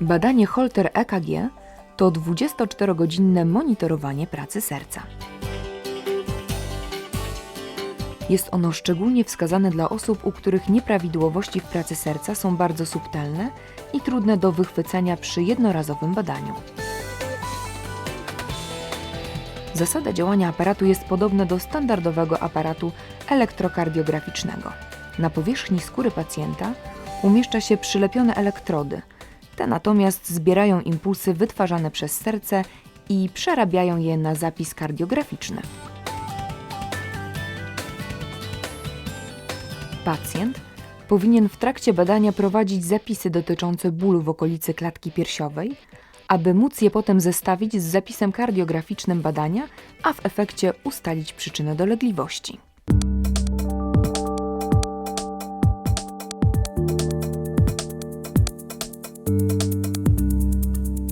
Badanie Holter EKG to 24-godzinne monitorowanie pracy serca. Jest ono szczególnie wskazane dla osób, u których nieprawidłowości w pracy serca są bardzo subtelne i trudne do wychwycenia przy jednorazowym badaniu. Zasada działania aparatu jest podobna do standardowego aparatu elektrokardiograficznego. Na powierzchni skóry pacjenta umieszcza się przylepione elektrody. Te natomiast zbierają impulsy wytwarzane przez serce i przerabiają je na zapis kardiograficzny. Pacjent powinien w trakcie badania prowadzić zapisy dotyczące bólu w okolicy klatki piersiowej, aby móc je potem zestawić z zapisem kardiograficznym badania, a w efekcie ustalić przyczynę dolegliwości.